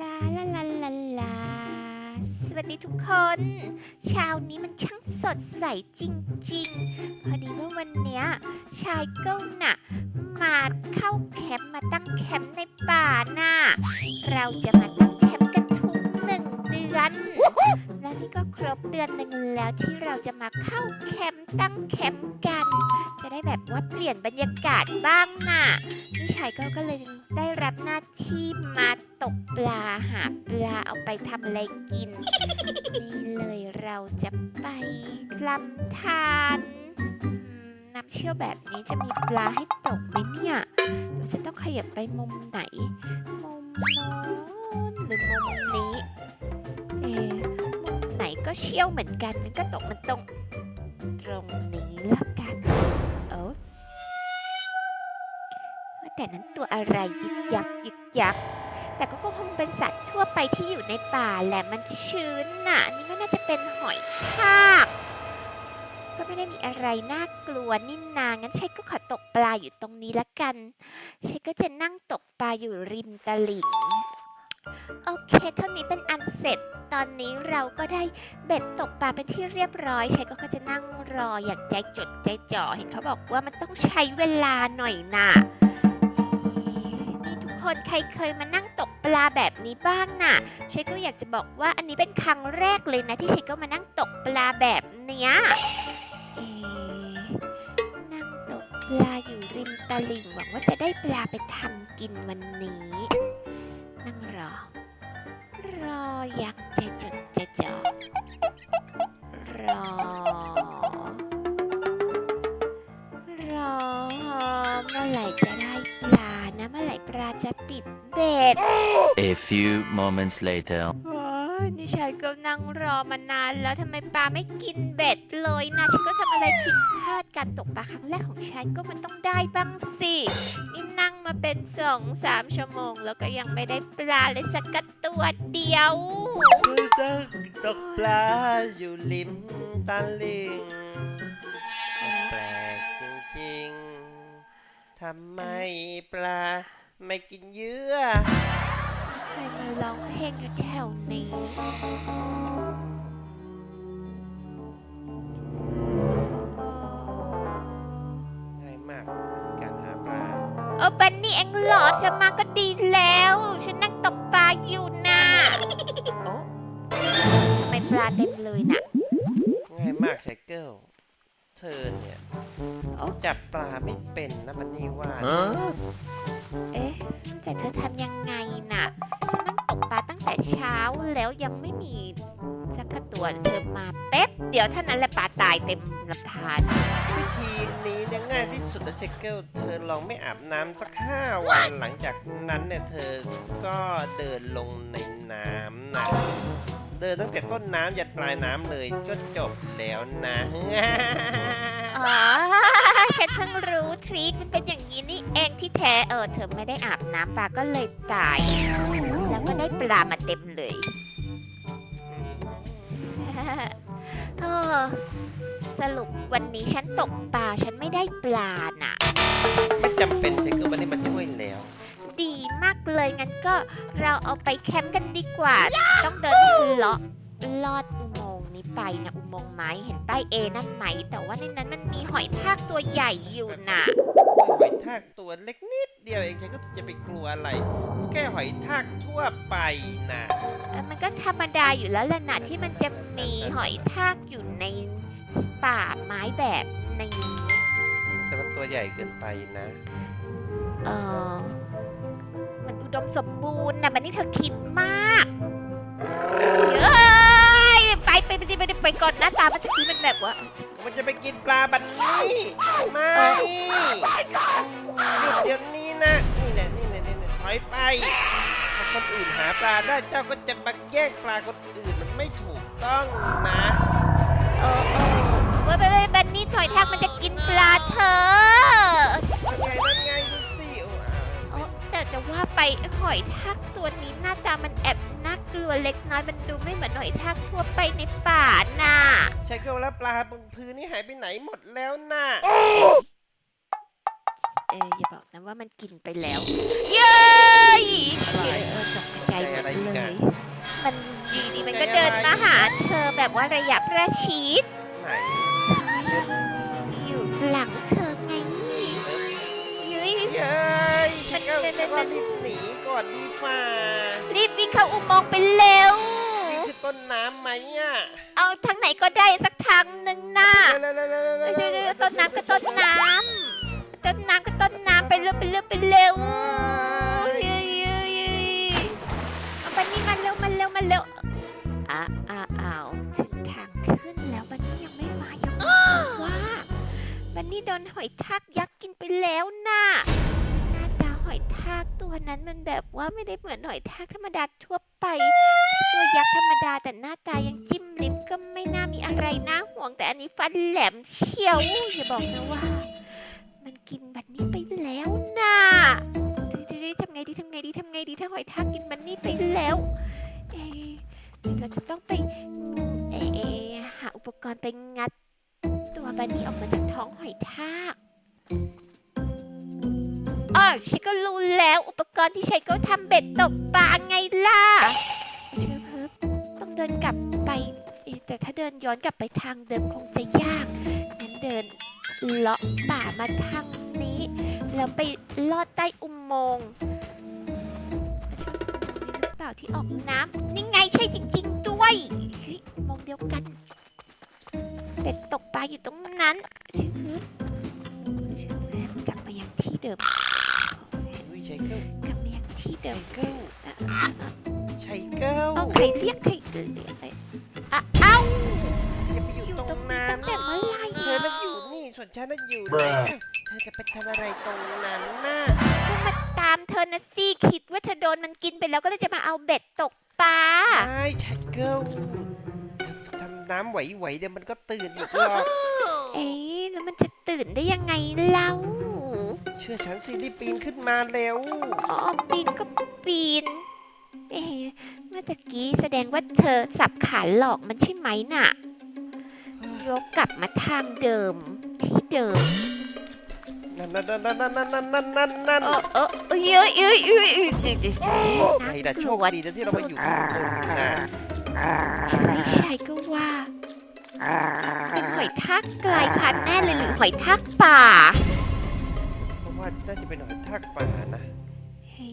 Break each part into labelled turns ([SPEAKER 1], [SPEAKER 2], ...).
[SPEAKER 1] ลาลาลาลาลา สวัสดีทุกคน เช้านี้มันช่างสดใสจริงๆ พอดีว่าวันเนี้ยชายเก้าน่ะ มาเข้าแคมป์มาตั้งแคมป์ในป่าน่ะ เราจะมาตั้งแคมป์กันทุกหนึ่งเดือน และนี่ก็ครบเดือนหนึ่งแล้วที่เราจะมาเข้าแคมป์ตั้งแคมป์กัน จะได้แบบว่าเปลี่ยนบรรยากาศบ้างน่ะ ชายก็ก็เลยได้รับหน้าที่มาตกปลาหาปลาเอาไปทำอะไรกิน นี่เลยเราจะไปลำธารน้ำเชี่ยวแบบนี้จะมีปลาให้ตกไหมเนี่ยเราจะต้องขยับไปมุมไหน มุมโน้นหรือมุมนี้ เอะมุมไหนก็เชี่ยวเหมือนกันมันก็ตกมันตรงตรงนี้ แต่นั้นตัวอะไรยึกยักยึกยัก แต่ก็คงเป็นสัตว์ทั่วไปที่อยู่ในป่าแหละมันชื้นน่ะนี่ก็น่าจะเป็นหอยทากก็ไม่ได้มีอะไรน่ากลัวนี่นางั้นชัยก็ขอตกปลาอยู่ตรงนี้ละกันชัยก็จะนั่งตกปลาอยู่ริมตลิ่งโอเค เท่านี้เป็นอันเสร็จ ตอนนี้เราก็ได้เบ็ดตกปลาเป็นที่เรียบร้อยชัยก็จะนั่งรออย่างใจจดใจจ่อ เห็นเขาบอกว่ามันต้องใช้เวลาหน่อยน่ะนี่ทุก คนใครเคยมานั่งตกปลาแบบนี้บ้างน่ะเชคก็อยากจะบอกว่าอันนี้เป็นครั้งแรกเลยนะที่เชคก็มานั่งตกปลาแบบเนี้ยเอ๊ะนั่งตกปลาอยู่ริมตลิ่งหวังว่าจะได้ปลาไปทำกินวันนี้ นั่งรอ รออยางใจจดใจจ่อ
[SPEAKER 2] A few moments later.
[SPEAKER 1] ว้ายนี่ชายก็นั่งรอมานานแล้วทำไมปลาไม่กินเบ็ดเลยนะ ฉันก็ทำอะไรผิดพลาดการตกปลาครั้งแรกของฉันก็มันต้องได้บ้างสิ นี่นั่งมาเป็นสองสามชั่วโมง แล้วก็ยังไม่ได้ปลาเลยสักกระตัวเดียว
[SPEAKER 3] ตั้งตกปลาอยู่ริมตลิ่งแปลกจริงๆ ทำไมปลาไม่กินเหยื่อ
[SPEAKER 1] ใครมาร้องเพลงอยู่แถวนี้
[SPEAKER 3] ง่ายมากการหาปลา
[SPEAKER 1] เออบันนี่เองเหรอเธอมาก็ดีแล้ว ฉันนั่งตกปลาอยู่นะโอ้ทำไมปลาเต็มเลยน่ะ
[SPEAKER 3] ง่ายมากไชเกิลเธอเนี่ย
[SPEAKER 1] โอ้
[SPEAKER 3] จับปลาไม่เป็นนะมันนี่ว่า
[SPEAKER 1] เอ๊ะแต่เธอทำยังไงน่ะ แล้วยังไม่มีสักกระตัวเธอมาเป๊บเดี๋ยวเท่านั้นแหละปลาตายเต็มลำธาร
[SPEAKER 3] วิธีนี้เนี่ยง่ายที่สุดนะไชเกิลเธอลองไม่อาบน้ำสักห้าวันหลังจากนั้นเนี่ยเธอก็เดินลงในน้ำนะเดินตั้งแต่ต้นน้ำยันปลายน้ำเลยก็จบแล้วนะ
[SPEAKER 1] อ๋อฉันเพิ่งรู้ทริคมันเป็นอย่างนี้นี่เองที่แท้เออเธอไม่ได้อาบน้ำปลาก็เลยตาย แล้วก็ได้ปลามาเต็มเลยเออ สรุปวันนี้ฉันตกปลาฉันไม่ได้ปลาน่ะ
[SPEAKER 3] ไม่จำเป็นเชคเกิลวันนี้มาช่วยแล้ว
[SPEAKER 1] ดีมากเลยงั้นก็เราเอาไปแคมป์กันดีกว่า ต้องเดินเลาะลอดอุโมงค์นี้ไปนะอุโมงค์ไม้เห็นป้ายเอนั่นไหม แต่ว่าในนั้นมันมีหอยทากตัวใหญ่อยู่น่ะ
[SPEAKER 3] หอย ทากตัวเล็กนิดเดียวเองเชคเกิลจะไปกลัวอะไรแค่หอยทากทั่วไปนะ
[SPEAKER 1] เอ่อมันก็ธรรมดาอยู่แล้วแหละนะที่มันจะมีหอยทากอยู่ในป่าไม้แบบนี้
[SPEAKER 3] แต่มันตัวใหญ่เกินไปนะ
[SPEAKER 1] เออมันอุดมสมบูรณ์นะบันนี้เธอคิดมากเอ้ยไปไปไปไปไปไปก่อนหน้าตามันตะกี้มันแบบว่า
[SPEAKER 3] มันจะไปกินปลาบันนี้ไม่หยุดเดี๋ยว นี้นะ นี่แหละนี่แหละนี่แหละถอยไปถ้าคนอื่นหาปลาได้เจ้าก็จะมาแย่งปลาคนอื่นมันไม่ถูกต้องนะ
[SPEAKER 1] เออเออเว้ยไปไปบันนี่หอยทากมันจะกินปลาเธอ
[SPEAKER 3] นั่นไงนั่นไงดูสิโอ้อ่า
[SPEAKER 1] เออแต่จะว่าไปหอยทากตัวนี้หน้าตามันแอบน่ากลัวเล็กน้อยมันดูไม่เหมือนหอยทากทั่วไปในป่าน่ะ
[SPEAKER 3] ใช่ก็แล้วปลาบนพื้นนี่หายไปไหนหมดแล้วน่ะ
[SPEAKER 1] เอออย่าบอกนะว่ามันกินไปแล้ว เย้ยเออตกใจ
[SPEAKER 3] อะไรอีก
[SPEAKER 1] เล
[SPEAKER 3] อะ
[SPEAKER 1] ยมันอยู่ดีมันก็เดินมาหาเธอแบบว่าระยะประชิด
[SPEAKER 3] ไหน
[SPEAKER 1] อยู่หลังเธอไงยุ้ย
[SPEAKER 3] เย้ยเชคเกิล
[SPEAKER 1] มัน
[SPEAKER 3] ฉันว่ารีบหนีก่อนดีฟ้า
[SPEAKER 1] รีบวิ่งเข้าอุโมงค์ไปเร็ว
[SPEAKER 3] นี่คือต้นน้ำไหมอะ
[SPEAKER 1] เอาทางไหนก็ได้สักทางหนึ่งนะ
[SPEAKER 3] เร็วๆๆๆๆๆ
[SPEAKER 1] ไม่ใช่ไม่ใช่ต้นน้ำก็ต้นน้ำต้นน้ำก็ต้นน้ำไปเร็วไปเร็วไปเร็วเย้ยเย้ยเย้เอาบันนี่มาเร็วมาเร็วมาเร็วอะอะอ้าวถึงทางขึ้นแล้วบันนี่ยังไม่มายังไม่บอกว่าบันนี่โดนหอยทากยักษ์กินไปแล้วน่ะหน้าตาหอยทากตัวนั้นมันแบบว่าไม่ได้เหมือนหอยทากธรรมดาทั่วไป ตัวยักษ์ธรรมดาแต่หน้าตายังจิ้มลิ้มก็ไม่น่ามีอะไรน่าห่วงแต่อันนี้ฟันแหลมเขียวอย่าบอกนะว่า ทำไงดีทำไงดีทำไงดีถ้าหอยทากกินบันนี่ไปแล้ว เอะเราจะต้องไปเอเอหาอุปกรณ์ไปงัด ตัวบันนี่ออกมาจากท้องหอยทากอ๋อฉันก็รู้แล้วอุปกรณ์ที่ใช้ก็ทำเบ็ดตกปลาไงล่ะเชื่อเพิ่มต้องเดินกลับไปแต่ถ้าเดินย้อนกลับไปทางเดิมคงจะยากงั้นเดินเลาะป่ามาทาง แล้วไปลอดใต้อุโมงค์ใช่อุโมงค์นี้หรือเปล่าที่ออกน้ำนี่ไงใช่จริง ๆ ด้วยเฮ้ยอุโมงค์เดียวกัน เป็ดตกปลาอยู่ตรงนั้นเชื่อเพิ่มเชื่อเพิ่มกลับมายังที่เดิม
[SPEAKER 3] อุ้ยเชคเกิล
[SPEAKER 1] กลับมายังที่
[SPEAKER 3] เช
[SPEAKER 1] เดิม
[SPEAKER 3] คเกิลเชคเกิล
[SPEAKER 1] เอาใครเรียกใครเรียกเลยอะเอ้า
[SPEAKER 3] อย่าไปอยู่
[SPEAKER 1] อยู่
[SPEAKER 3] ต
[SPEAKER 1] ต
[SPEAKER 3] ร
[SPEAKER 1] รงง
[SPEAKER 3] นั้
[SPEAKER 1] นี้ตั้
[SPEAKER 3] น
[SPEAKER 1] งแต่เมื่อไหร่
[SPEAKER 3] เธอน่ะอยู่นี่ส่วนฉันน่ะอยู่ไหน
[SPEAKER 2] Bruh
[SPEAKER 3] เธอจะไปทำอะไรตรงนั้นน่ะ
[SPEAKER 1] ก็มาตามเธอนะสิคิดว่าเธอโดนมันกินไปแล้วก็เลยจะมาเอาเบ็ดตกปลา
[SPEAKER 3] ใช่เชคเกิลทำน้ำไหวๆเดี๋ยวมันก็ตื่นอีกหรอก
[SPEAKER 1] เอ๊ะแล้วมันจะตื่นได้ยังไงเล่า
[SPEAKER 3] เชื่อฉันสิรีบปีนขึ้นมาเร็ว
[SPEAKER 1] อ๋อปีนก็ปีน เอ๊ะเมื่อตะกี้แสดงว่าเธอสับขาหลอกมันใช่ไหมน่ะยกกลับมาทางเดิมที่เดิม
[SPEAKER 3] นั่นนั่นนั่นนั่นนั่นนั่นนั่นนั่นนั่น
[SPEAKER 1] เออเออเอ้ยเอ้ยเอ้ยเอ้ยเอ้ยจิจิจิ
[SPEAKER 3] ไอ้ด่ะโชคดีนะที่เรามาอยู่ข้างบนนะ
[SPEAKER 1] ใช่ใช่ก็ว่าเป็นหอยทากกลายพันธุ์แน่เลยหรือหอยทากป่า
[SPEAKER 3] เพราะว่าน่าจะเป็นหอยทากป่านะ
[SPEAKER 1] เฮ้ย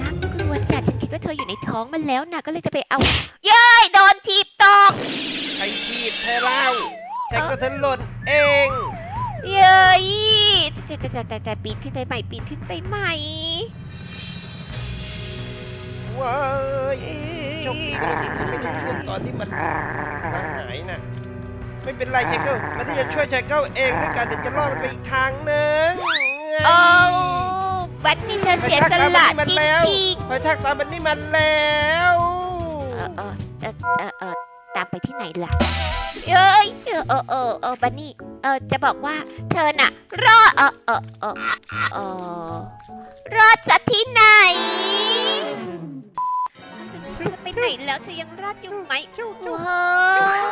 [SPEAKER 1] น่ากลัวจัดฉันคิดว่าเธออยู่ในท้องมันแล้วนะก็เลยจะไปเอา เย้ยโดนทีบตก
[SPEAKER 3] ใครทีบเธอเล่าฉันก็เธอหล่นเอง
[SPEAKER 1] เย้ยจะจะจะจะจะปีนขึ้นไปใหม่ปีนขึ้นไปใหม่
[SPEAKER 3] ว้ายโชคดีที่ไม่ได้ร่วมตอนที่มันหายน่ะ ไม่เป็นไรเจเกิลมันจะช่วยเจเกิลเองด้วยกันเดี๋ยวจะล่อมันไปอีกทางหนึง
[SPEAKER 1] โอ้บัดนี้เธอเสียสละจริง
[SPEAKER 3] หอยทากตามมันนี่มันแล้ว
[SPEAKER 1] เออเออเออเออ ตามไปที่ไหนล่ะ เอ้ยเออเออเออเออบันนี่ เออจะบอกว่าเธอน่ะ รอดเออเออเออเออรอดจากที่ไหนเธอไปไหนแล้วเธอยังรอดอยู่ไหมว้าว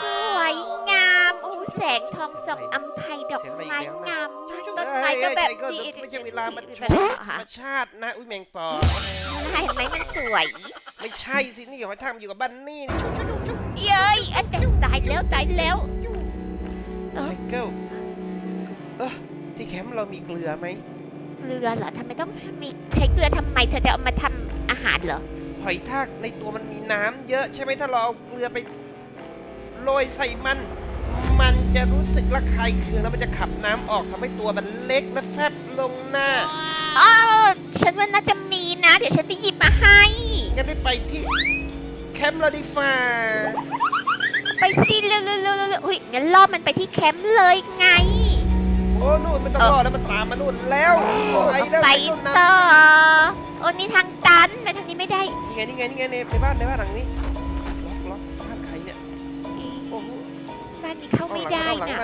[SPEAKER 1] สวยงามโอ้แสงทองส่องอำไพดอกไม้งามมากต้นไม้ก็แบบดี
[SPEAKER 3] ไม่ใช่เวลามันธรรมชาตินะ อุ้ยแมงปอ
[SPEAKER 1] เห็นไหมมันสวย
[SPEAKER 3] ไม่ใช่สินี่หอยทากมันอยู่กับบันนี่นี่ชุบชุบชุบชุบ
[SPEAKER 1] เย้ยอาจารย์ตายแล้วตายแล้วเออ
[SPEAKER 3] ไชเกิลเออที่แคมป์เรามีเกลือไหม
[SPEAKER 1] เกลือเหรอทำไมต้องมีใช้เกลือทำไมเธอจะเอามาทำอาหารเหรอ
[SPEAKER 3] หอยทากในตัวมันมีน้ำเยอะใช่ไหมถ้าเราเอาเกลือไปโรยใส่มัน มันจะรู้สึกระคายเคืองแล้วมันจะขับน้ำออกทำให้ตัวมันเล็กและแฟบลงหน้า
[SPEAKER 1] อ๋อ ฉันว่าน่าจะมีนะ เดี๋ยวฉันไปหยิบมาให้
[SPEAKER 3] งั้นได้ไปที่แคมป์เราดีฟ้า
[SPEAKER 1] ไปสิเร็วเร็วเร็วเร็วอุ้ยงั้นล่อมันไปที่แคมป์เลยไง
[SPEAKER 3] โอ้นู่นมันต้องรอดแล้วมันตามมานู่นแล้ว
[SPEAKER 1] โอ้
[SPEAKER 3] ไปแล้ว
[SPEAKER 1] ไป
[SPEAKER 3] นู่นนะ
[SPEAKER 1] ต่อโอ้นี่ทางตันไปทางนี้ไม่ได้
[SPEAKER 3] นี่ไงนี่ไงนี่ไงในในบ้านในบ้านหลังนี้ล็อกล็อกบ้านใครเนี่ย
[SPEAKER 1] เอ๊ะ
[SPEAKER 3] โอ้โห
[SPEAKER 1] บ้านนี้เข้าไม่ได้
[SPEAKER 3] เอาหลัง
[SPEAKER 1] นะ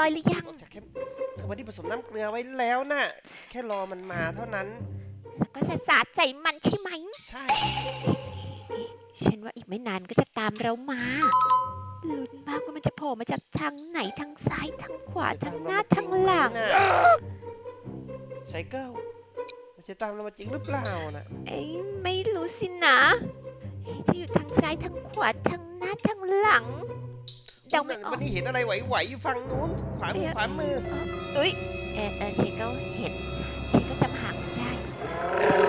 [SPEAKER 1] ร้อยหรือยัง
[SPEAKER 3] ออกจากแคมป์เธอวันนี้ผสมน้ำเกลือไว้แล้วน่ะ แค่รอมันมาเท่านั้น
[SPEAKER 1] แล้วก็สะสาดใส่มันใช่ไหม
[SPEAKER 3] ใช่
[SPEAKER 1] ฉันว่าอีกไม่นานก็จะตามเรามาลุ้นมากว่ามันจะโผล่มาจากทางไหนทางซ้ายทางขวาทางหน้าทางหลัง
[SPEAKER 3] ไชเกิลมันจะตามเรามาจริงหรือเปล่านะ
[SPEAKER 1] เอ้ยไม่รู้สินะเอ๊ะจะอยู่ทางซ้ายทางขวาทางหน้าทางหลัง เดาไม่ออ
[SPEAKER 3] วั
[SPEAKER 1] ก
[SPEAKER 3] นนี้เห็นอะไรไหวๆอยู่ฝั่งนู้นขวามือขวามือ
[SPEAKER 1] เอ้ยเออเออเชก็เห็นเชก็จำหางมันได้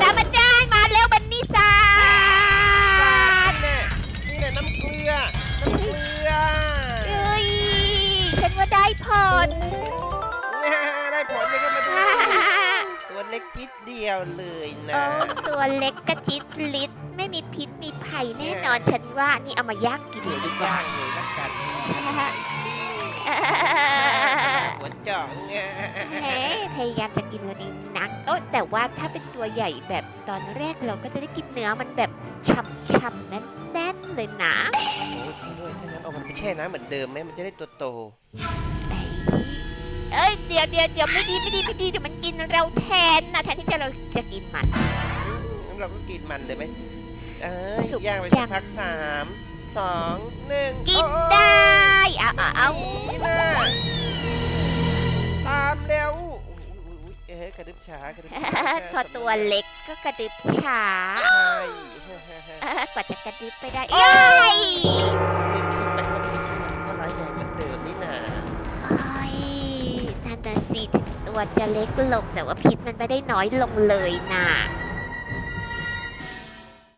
[SPEAKER 1] จำมันได้มาเร็วบันนี่ซาด
[SPEAKER 3] นี่แน่นี่แหละน้ำเกลือน้ำเกลือ
[SPEAKER 1] เอ้ยฉันว่าได้ผล
[SPEAKER 3] ได้ผลเลยก็มา ดูตัวเล็กจิดเดียวเลยนะ
[SPEAKER 1] โอ้ตัวเล็กกระจิตลิดไม่มีพิษมีภัยแน่นอนฉันว่านี่เอามาย่างกินเลยดีกว่า
[SPEAKER 3] ย่างเลยละกันหัวจ่องเนี่ย
[SPEAKER 1] เฮ้พยายามจะกินแล้วนี่นักโอ้แต่ว่าถ้าเป็นตัวใหญ่แบบตอนแรกเราก็จะได้กินเนื้อมันแบบช่ำๆแน่นๆเลยนะ
[SPEAKER 3] โอ้ยจริงด้วยถ้างั้นเอามันไปแช่น้ำเหมือนเดิมไหมมันจะได้ตัวโต
[SPEAKER 1] เอ้ยเดี๋ยวเดี๋ยวเดี๋ยวไม่ดีไม่ดีไม่ดีเดี๋ยวมันกินเราแทนนะแทนที่จะเราจะกินมัน
[SPEAKER 3] งั้นเราก็กินมันเลยไหมเออ
[SPEAKER 1] สุก
[SPEAKER 3] ย่างไป
[SPEAKER 1] ยั
[SPEAKER 3] สัก
[SPEAKER 1] ง
[SPEAKER 3] พักสามสองหนึ่ง
[SPEAKER 1] กิน
[SPEAKER 3] โอ้
[SPEAKER 1] ได้เอาเอาเอา
[SPEAKER 3] นี่นะตามเร็วอุ๊ยอุ๊ยอุ๊ยเอ้ยกระดึบช้ากระดึบช้า
[SPEAKER 1] พอตัวเล็กก็กระดึบช้า
[SPEAKER 3] ใช่
[SPEAKER 1] เออกว่าจะกระดึบไปได้เอ้ย สิถึงตัวจะเล็กลงแต่ว่าพิษมันไม่ได้น้อยลงเลยนะ
[SPEAKER 3] โ